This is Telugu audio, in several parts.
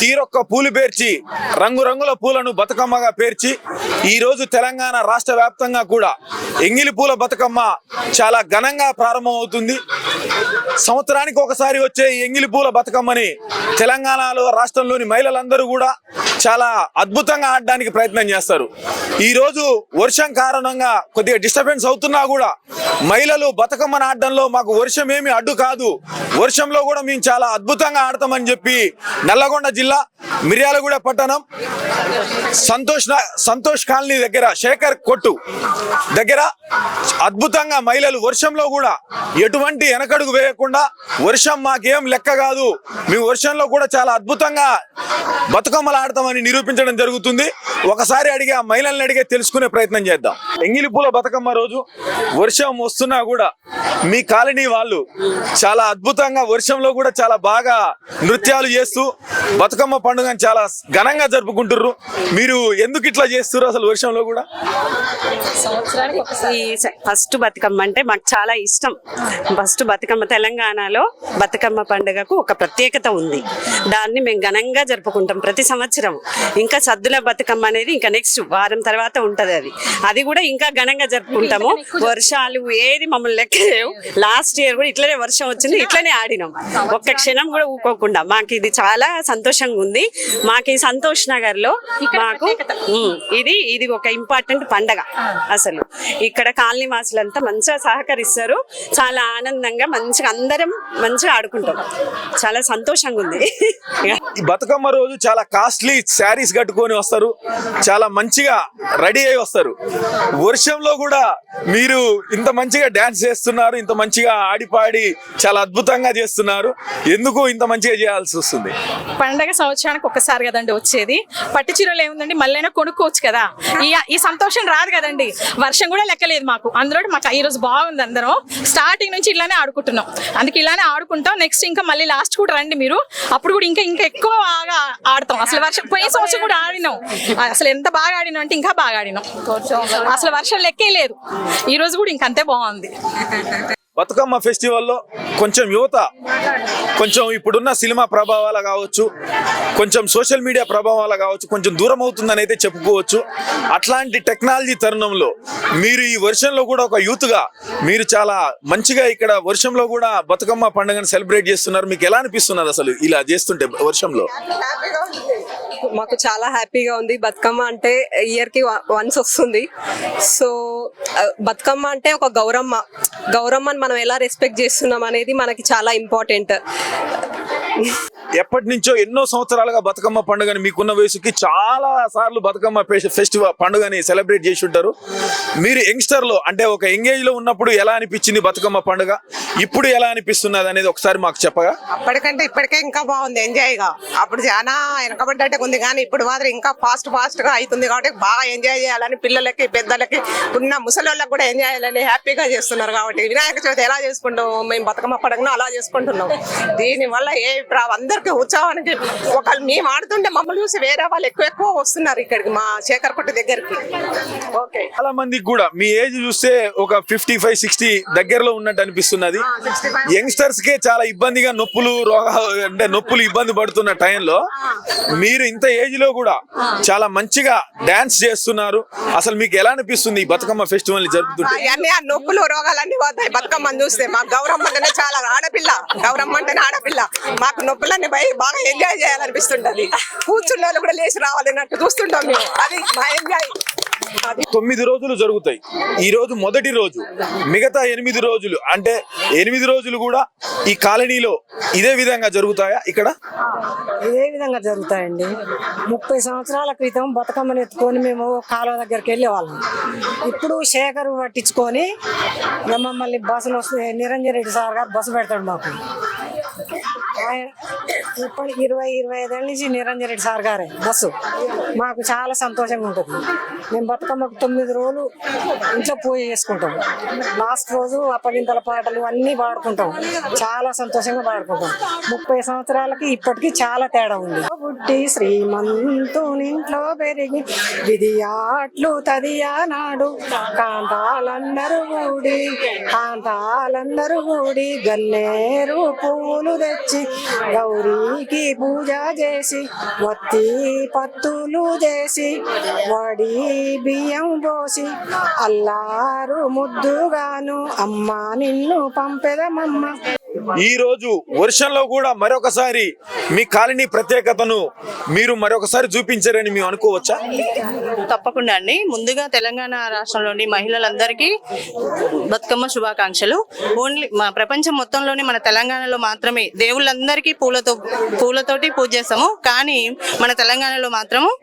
తీరొక్క పూలు పేర్చి రంగురంగుల పూలను బతుకమ్మగా పేర్చి ఈ రోజు తెలంగాణ రాష్ట్ర వ్యాప్తంగా కూడా ఎంగిలి పూల బతుకమ్మ చాలా ఘనంగా ప్రారంభమవుతుంది. సంవత్సరానికి ఒకసారి వచ్చే ఎంగిలి పూల బతుకమ్మని తెలంగాణలో రాష్ట్రంలోని మహిళలందరూ కూడా చాలా అద్భుతంగా ఆడడానికి ప్రయత్నం చేస్తారు. ఈ రోజు వర్షం కారణంగా కొద్దిగా డిస్టర్బెన్స్ అవుతున్నా కూడా మహిళలు బతుకమ్మను ఆడడంలో మాకు వర్షం ఏమి అడ్డు కాదు. వర్షంలో కూడా మేము చాలా అద్భుతంగా ఆడతామని చెప్పి నల్లగొండ జిల్లా మిర్యాలగూడ పట్టణం సంతోష్ సంతోష్ కాలనీ దగ్గర శేఖర్ కొట్టు దగ్గర అద్భుతంగా మహిళలు వర్షంలో కూడా ఎటువంటి వెనకడుగు వేయకుండా వర్షం మాకేం లెక్క కాదు మేము వర్షంలో కూడా చాలా అద్భుతంగా బతుకమ్మలు ఆడతామని నిరూపించడం జరుగుతుంది. ఒకసారి అడిగి ఆ మహిళల్ని అడిగే తెలుసుకునే ప్రయత్నం చేద్దాం. ఎంగిలి పూల బతుకమ్మ రోజు వర్షం వస్తున్నా కూడా మీ కాలనీ వాళ్ళు చాలా అద్భుతంగా వర్షంలో కూడా చాలా బాగా నృత్యాలు చేస్తూ బతుకమ్మ పండుగను చాలా ఘనంగా జరుపుకుంటుర్రు. మీరు ఎందుకు ఇట్లా చేస్తున్నారు అసలు వర్షంలో కూడా? సంవత్సరానికి ఒకసారి. ఈ ఫస్ట్ బతుకమ్మ అంటే మాకు చాలా ఇష్టం. ఫస్ట్ బతుకమ్మ తెలంగాణలో బతుకమ్మ పండుగకు ఒక ప్రత్యేకత ఉంది. దాన్ని మేము ఘనంగా జరుపుకుంటాం ప్రతి సంవత్సరం. ఇంకా సద్దుల బతుకమ్మ అనేది ఇంకా నెక్స్ట్ వారం తర్వాత ఉంటది అది. అది కూడా ఇంకా ఘనంగా జరుపుకుంటాము. వర్షాలు ఏది మమ్మల్ని లెక్కలేవు. లాస్ట్ ఇయర్ కూడా ఇట్లనే వర్షం వచ్చింది ఇట్లనే ఆడినాం. ఒక్క క్షణం కూడా ఊకోకుండా. మాకు ఇది చాలా సంతోషంగా ఉంది మాకు ఈ సంతోష్ నగర్లో మాకు ఇది ఇది ఒక ఇంపార్టెంట్ పండగ అసలు. ఇక్కడ కాలనీ వాసులంతా మంచిగా సహకరిస్తారు. చాలా ఆనందంగా మంచిగా అందరం మంచిగా ఆడుకుంటాం. చాలా సంతోషంగా ఉంది ఈ బతుకమ్మ రోజు చాలా కాస్ట్లీ శారీస్ కట్టుకొని వస్తారు. చాలా మంచిగా రెడీ అయి వస్తారు. వర్షంలో కూడా మీరు ఇంత మంచిగా డ్యాన్స్ చేస్తున్నారు ఇంత మంచిగా ఆడిపాడి చాలా అద్భుతంగా చేస్తున్నారు. ఎందుకు ఇంత మంచిగా చేయాల్సి వస్తుంది? పండగ సంవత్సరానికి ఒక్కసారి కదండి వచ్చేది. పట్టు చీరలు ఏముందండి? మళ్ళైనా కొనుక్కోవచ్చు కదా. ఈ ఈ సంతోషం రాదు కదండి. వర్షం కూడా లెక్కలేదు మాకు. అందులో మాకు ఈ రోజు బాగుంది అందరం. స్టార్టింగ్ నుంచి ఇలానే ఆడుకుంటున్నాం. అందుకే ఇలానే ఆడుకుంటాం. నెక్స్ట్ ఇంకా మళ్ళీ లాస్ట్ కూడా రండి మీరు. అప్పుడు కూడా ఇంకా ఇంకా ఎక్కువ బాగా ఆడతాం. అసలు వర్షం పోయిన సంవత్సరం కూడా ఆడినాం. అసలు ఎంత బాగా ఆడినాం అంటే ఇంకా బాగా ఆడినాం. అసలు వర్షం లెక్కే లేదు. ఈ రోజు కూడా ఇంకంతే బాగుంది. బతుకమ్మ ఫెస్టివల్లో కొంచెం యువత కొంచెం ఇప్పుడున్న సినిమా ప్రభావాల కావచ్చు కొంచెం సోషల్ మీడియా ప్రభావాల కావచ్చు కొంచెం దూరం అవుతుందని అయితే చెప్పుకోవచ్చు. అట్లాంటి టెక్నాలజీ తరుణంలో మీరు ఈ వర్షంలో కూడా ఒక యూత్గా మీరు చాలా మంచిగా ఇక్కడ వర్షంలో కూడా బతుకమ్మ పండుగను సెలబ్రేట్ చేస్తున్నారు. మీకు ఎలా అనిపిస్తున్నారు అసలు ఇలా చేస్తుంటే వర్షంలో? మాకు చాలా హ్యాపీగా ఉంది. బతుకమ్మ అంటే ఇయర్కి వన్స్ వస్తుంది. సో బతుకమ్మ అంటే ఒక గౌరమ్మ. గౌరమ్మని మనం ఎలా రెస్పెక్ట్ చేస్తున్నాం అనేది మనకి చాలా ఇంపార్టెంట్. ఎప్పటి నుంచో ఎన్నో సంవత్సరాలుగా బతుకమ్మ పండుగని మీకున్న వయసుకి చాలా సార్లు బతుకమ్మ ఫెస్- ఫెస్టివల్ పండుగని సెలబ్రేట్ చేసి ఉంటారు మీరు యంగ్స్టర్లో అంటే ఒక ఎంగేజ్లో ఉన్నప్పుడు ఎలా అనిపించింది బతుకమ్మ పండుగ? ఇప్పుడు ఎలా అనిపిస్తున్నది అనేది ఒకసారి మాకు చెప్పగా. అప్పటికంటే ఇప్పటికే ఇంకా బాగుంది ఎంజాయ్గా అప్పుడు చాలా వెనకబడ్డట్టు ఉంది కానీ ఇప్పుడు మాత్రం ఇంకా ఫాస్ట్ ఫాస్ట్గా అవుతుంది కాబట్టి బాగా ఎంజాయ్ చేయాలని పిల్లలకి పెద్దలకి ఉన్న ముసలోళ్ళకి కూడా ఎంజాయ్ చేయాలని హ్యాపీగా చేస్తున్నారు కాబట్టి వినాయక చవితి ఎలా చేసుకుంటాం? మేము బతుకమ్మ పండుగను అలా చేసుకుంటున్నాం. దీని వల్ల ఏ అందరికీ ఉత్సాహానికి ఒకళ్ళు మేము ఆడుతుంటే మమ్మల్ని చూసి వేరే వాళ్ళు ఎక్కువ ఎక్కువ వస్తున్నారు ఇక్కడికి మా శేఖర్ కొట్టు దగ్గరికి. ఓకే. చాలా మందికి కూడా మీ ఏజ్ చూస్తే ఒక ఫిఫ్టీ ఫైవ్ సిక్స్టీ దగ్గరలో ఉన్నట్టు అనిపిస్తున్నది. యంగ్స్టర్స్ కే చాలా ఇబ్బందిగా నొప్పులు రోగాలు అంటే నొప్పులు ఇబ్బంది పడుతున్న టైంలో మీరు ఇంత ఏజ్లో కూడా చాలా మంచిగా డాన్స్ చేస్తున్నారు. అసలు మీకు ఎలా అనిపిస్తుంది ఈ బతుకమ్మ ఫెస్టివల్ జరుపుతుంటే? ఆ నొప్పులు రోగాలన్నీ పోతాయి బతుకమ్మని చూస్తే. మాకు గౌరమ్మ అంటేనే చాలా ఆడపిల్ల. గౌరమ్మ అంటేనే ఆడపిల్ల. మాకు నొప్పులన్నీ పోయి బాగా ఎంజాయ్ చేయాలనిపిస్తుంటది. కూర్చున్న వాళ్ళు కూడా లేచి రావాలన్నట్టు చూస్తుంటాం మేము. అది మా ఎంజాయ్ తొమ్మిది రోజులు జరుగుతాయి. ఈ రోజు మొదటి రోజు. మిగతా ఎనిమిది రోజులు. అంటే ఎనిమిది రోజులు కూడా ఈ కాలనీలో ఇదే విధంగా జరుగుతాయా ఇక్కడ? ఇదే విధంగా జరుగుతాయండి. ముప్పై సంవత్సరాల క్రితం బతుకమ్మని ఎత్తుకొని మేము కాలువ దగ్గరికి వెళ్ళేవాళ్ళం. ఇప్పుడు శేఖర్ పట్టించుకొని మమ్మల్ని బస్సులు వస్తే నిరంజన్ రెడ్డి సార్ గారు బస్సు పెడతాడు మాకు. ఇప్పుడు ఇరవై ఇరవై ఐదేళ్ళ నుంచి నిరంజన్ రెడ్డి సార్ గారే బస్సు. మాకు చాలా సంతోషంగా ఉంటుంది. మేము బతుకమ్మకు తొమ్మిది రోజులు ఇంట్లో పూజ చేసుకుంటాం. లాస్ట్ రోజు అప్పగింతల పాటలు అన్నీ పాడుకుంటాం. చాలా సంతోషంగా పాడుకుంటాం. ముప్పై సంవత్సరాలకి ఇప్పటికి చాలా తేడా ఉంది. పుట్టి శ్రీమంతునింట్లో పెరిగి విధియాట్లు తదియా నాడు కాంతాలందరూ కూడి కాంతాలందరూ కూడి గన్నేరు పువ్వులు తెచ్చి గౌరీ గౌరీకి పూజ చేసి వత్తి పత్తులు చేసి వడి బియ్యం పోసి అల్లారు ముద్దుగాను అమ్మ నిన్ను పంపెదమమ్మ. ఈ రోజు వర్షంలో కూడా మరొకసారి మీ కాలనీ ప్రత్యేకతను మీరు మరొకసారి చూపించారని మేము అనుకోవచ్చా? తప్పకుండా అండి. ముందుగా తెలంగాణ రాష్ట్రంలోని మహిళలందరికీ బతుకమ్మ శుభాకాంక్షలు. ఓన్లీ మా ప్రపంచం మొత్తంలోనే మన తెలంగాణలో మాత్రమే దేవుళ్ళందరికీ పూలతో పూలతోటి పూజ చేస్తాము. కానీ మన తెలంగాణలో మాత్రము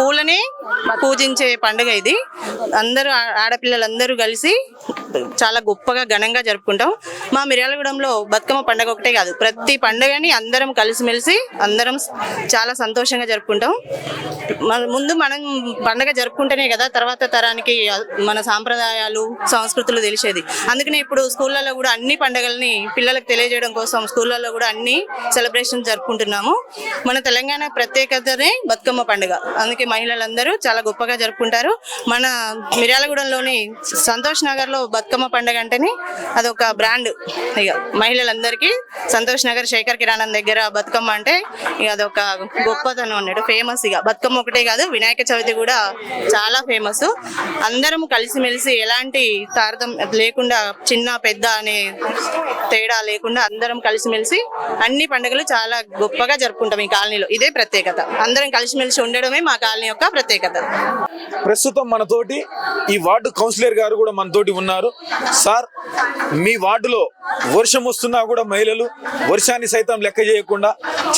పూలనే పూజించే పండుగ ఇది. అందరూ ఆ- ఆడపిల్లలందరూ కలిసి చాలా గొప్పగా ఘనంగా జరుపుకుంటాం. మా మిర్యాలగూడెంలో బతుకమ్మ బతుకమ్మ పండగ ఒకటే కాదు. ప్రతి పండుగని అందరం కలిసిమెలిసి అందరం చాలా సంతోషంగా జరుపుకుంటాం. ముందు మనం పండగ జరుపుకుంటేనే కదా తర్వాత తరానికి మన సాంప్రదాయాలు సంస్కృతులు తెలిసేది. అందుకనే ఇప్పుడు స్కూళ్ళల్లో కూడా అన్ని పండుగల్ని పిల్లలకు తెలియజేయడం కోసం స్కూళ్ళల్లో కూడా అన్ని సెలబ్రేషన్ జరుపుకుంటున్నాము. మన తెలంగాణ ప్రత్యేకతనే బతుకమ్మ పండుగ. అందుకే మహిళలందరూ చాలా గొప్పగా జరుపుకుంటారు. మన మిర్యాలగూడెంలోని సంతోష్ నగర్లో బతుకమ్మ పండుగ అంటేనే అదొక బ్రాండ్. ఇక వాళ్ళందరికీ సంతోష్ నగర్ శేఖర్ కిరాణం దగ్గర బతుకమ్మ అంటే ఇక అదొక గొప్పతనం అన్నట్టు ఫేమస్ ఇక. బతుకమ్మ ఒకటే కాదు వినాయక చవితి కూడా చాలా ఫేమస్ అందరం కలిసిమెలిసి ఎలాంటి తారతం లేకుండా చిన్న పెద్ద అనే తేడా లేకుండా అందరం కలిసిమెలిసి అన్ని పండుగలు చాలా గొప్పగా జరుపుకుంటాం ఈ కాలనీలో. ఇదే ప్రత్యేకత. అందరం కలిసిమెలిసి ఉండడమే మా కాలనీ యొక్క ప్రత్యేకత. ప్రస్తుతం మనతోటి ఈ వార్డు కౌన్సిలర్ గారు కూడా మనతోటి ఉన్నారు. సార్ మీ వార్డులో వర్షం వస్తున్నా కూడా మహిళలు వర్షాన్ని సైతం లెక్క చేయకుండా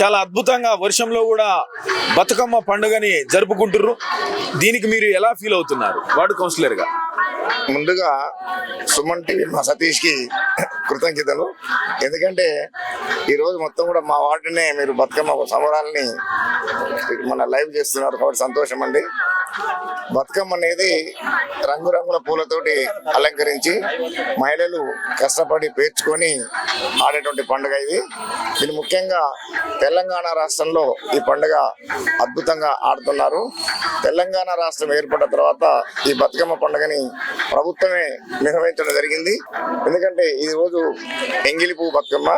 చాలా అద్భుతంగా వర్షంలో కూడా బతుకమ్మ పండుగని జరుపుకుంటుర్రు. దీనికి మీరు ఎలా ఫీల్ అవుతున్నారు? వార్డు కౌన్సిలర్గా ముందుగా సుమన్ టీవీ మా సతీష్కి కృతజ్ఞతలు. ఎందుకంటే ఈరోజు మొత్తం కూడా మా వార్డునే మీరు బతుకమ్మ సంబరాలని మన లైవ్ చేస్తున్నారు. కాబట్టి సంతోషం అండి. బతుకమ్మ అనేది రంగురంగుల పూలతోటి అలంకరించి మహిళలు కష్టపడి పేర్చుకొని ఆడేటువంటి పండుగ ఇది. దీని ముఖ్యంగా తెలంగాణ రాష్ట్రంలో ఈ పండుగ అద్భుతంగా ఆడుతున్నారు. తెలంగాణ రాష్ట్రం ఏర్పడిన తర్వాత ఈ బతుకమ్మ పండుగని ప్రభుత్వమే నిర్వహించడం జరిగింది. ఎందుకంటే ఈ రోజు ఎంగిలి పువ్వు బతుకమ్మ.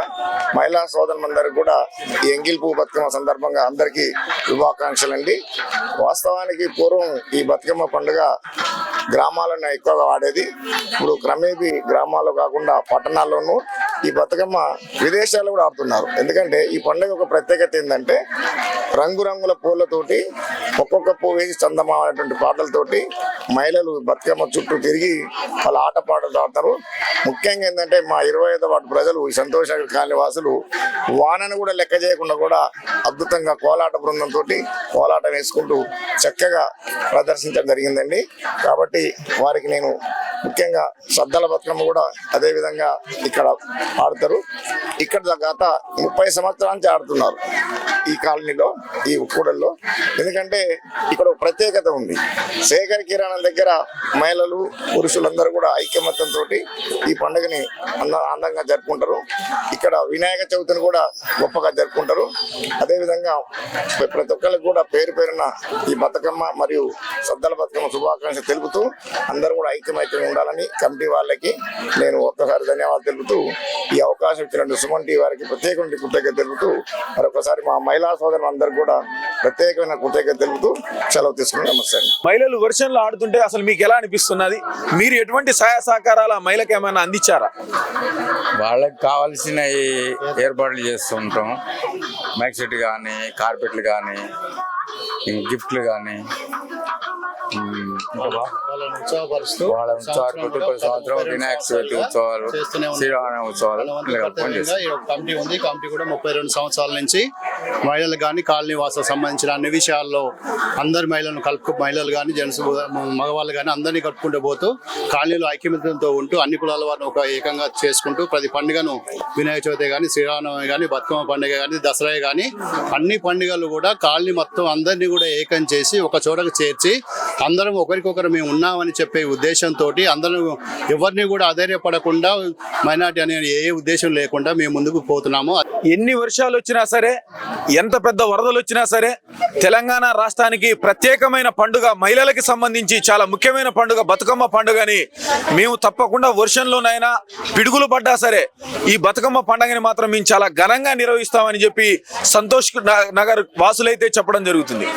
మహిళా సోదరులందరికీ కూడా ఈ ఎంగిలి పువ్వు బతుకమ్మ సందర్భంగా అందరికీ శుభాకాంక్షలు అండి వాస్తవానికి పూర్వం ఈ బతుకమ్మ పండుగ గ్రామాలను ఎక్కువగా వాడేది. ఇప్పుడు క్రమేపీ గ్రామాల్లో కాకుండా పట్టణాల్లోనూ ఈ బతుకమ్మ విదేశాల్లో కూడా ఆడుతున్నారు. ఎందుకంటే ఈ పండుగ ఒక ప్రత్యేకత ఏంటంటే రంగురంగుల పూలతోటి ఒక్కొక్క పువ్వు వేసి చందమా అనేటువంటి పాటలతోటి మహిళలు బతుకమ్మ చుట్టూ తిరిగి వాళ్ళ ఆట పాటలు ఆడతారు. ముఖ్యంగా ఏంటంటే మా ఇరవై ఐదో వాటి ప్రజలు ఈ సంతోష కాలనీ వాసులు వానను కూడా లెక్క చేయకుండా కూడా అద్భుతంగా కోలాట బృందంతో కోలాటం వేసుకుంటూ చక్కగా ప్రదర్శించడం జరిగిందండి. కాబట్టి వారికి నేను ముఖ్యంగా సద్దల బతుకమ్మ కూడా అదే విధంగా ఇక్కడ ఆడతారు. ఇక్కడ గత ముప్పై సంవత్సరాల నుంచి ఆడుతున్నారు. ఈ కాలనీలో ఈ ఉప్పూడల్లో ఎందుకంటే ఇక్కడ ఒక ప్రత్యేకత ఉంది. శేఖర్ కిరాణం దగ్గర మహిళలు పురుషులందరూ కూడా ఐకమత్యంతో ఈ పండుగని అంద అందంగా జరుపుకుంటారు. ఇక్కడ వినాయక చవితిని కూడా గొప్పగా జరుపుకుంటారు. అదేవిధంగా ప్రతి ఒక్కరికి కూడా పేరు పేరున ఈ బతుకమ్మ మరియు సద్దల బతుకమ్మ శుభాకాంక్ష తెలుపుతూ అందరూ కూడా ఐక్యమైక్యం ఉండాలని కమిటీ వాళ్ళకి నేను ఒక్కసారి ధన్యవాదాలు తెలుపుతూ ఈ అవకాశం ఇచ్చినట్టు సుమన్ టీ వారికి ప్రత్యేకమైన కృతజ్ఞత తెలుపుతూ మరొకసారి మా అమ్మాయి మహిళా సోదరులు అందరూ కూడా ప్రత్యేకమైన కృతజ్ఞత తెలుపుతూ సెలవు తీసుకుని నమస్తే. మహిళలు వర్షంలో ఆడుతుంటే అసలు మీకు ఎలా అనిపిస్తున్నది? మీరు ఎటువంటి సహాయ సహకారాలు ఆ మహిళకి ఏమైనా అందించారా? వాళ్ళకి కావాల్సిన ఈ ఏర్పాట్లు చేస్తుంటాం మైక్ సెట్ కానీ కార్పెట్లు కానీ గిఫ్ట్లు కానీ. వాళ్ళని ఉత్సాహపరుస్తూ ప్రతి సంవత్సరం వినాయక చవితి ఉత్సవాలు. శ్రీరామ ఉత్సవాలు కమిటీ ఉంది. కమిటీ కూడా ముప్పై రెండు సంవత్సరాల నుంచి మహిళలు కానీ కాలనీ వాసం సంబంధించిన అన్ని విషయాల్లో అందరి మహిళలను కలుపు మహిళలు కానీ జెంట్స్ మగవాళ్ళు కానీ అందరినీ కలుపుకుంటూ పోతూ కాలనీలో ఐక్యమత్యంతో ఉంటూ అన్ని కులాల వారిని ఒక ఏకంగా చేసుకుంటూ ప్రతి పండుగను వినాయక చవితి కానీ శ్రీరామనవమి కానీ బతుకమ్మ పండుగ కానీ దసరా కానీ అన్ని పండుగలు కూడా కాలనీ మొత్తం అందరినీ కూడా ఏకం చేసి ఒక చోటకు చేర్చి అందరం ఒకరికొకరు మేము ఉన్నామని చెప్పే ఉద్దేశంతో అందరూ ఎవరిని కూడా అధైర్యపడకుండా మైనార్టీ అనే ఏ ఉద్దేశం లేకుండా మేము ముందుకు పోతున్నాము. ఎన్ని వర్షాలు వచ్చినా సరే ఎంత పెద్ద వరదలు వచ్చినా సరే తెలంగాణ రాష్ట్రానికి ప్రత్యేకమైన పండుగ మహిళలకి సంబంధించి చాలా ముఖ్యమైన పండుగ బతుకమ్మ పండుగని మేము తప్పకుండా వర్షంలోనైనా పిడుగులు పడ్డా సరే ఈ బతుకమ్మ పండుగని మాత్రం మేము చాలా ఘనంగా నిర్వహిస్తామని చెప్పి సంతోష్ నగర్ వాసులైతే చెప్పడం జరుగుతుంది.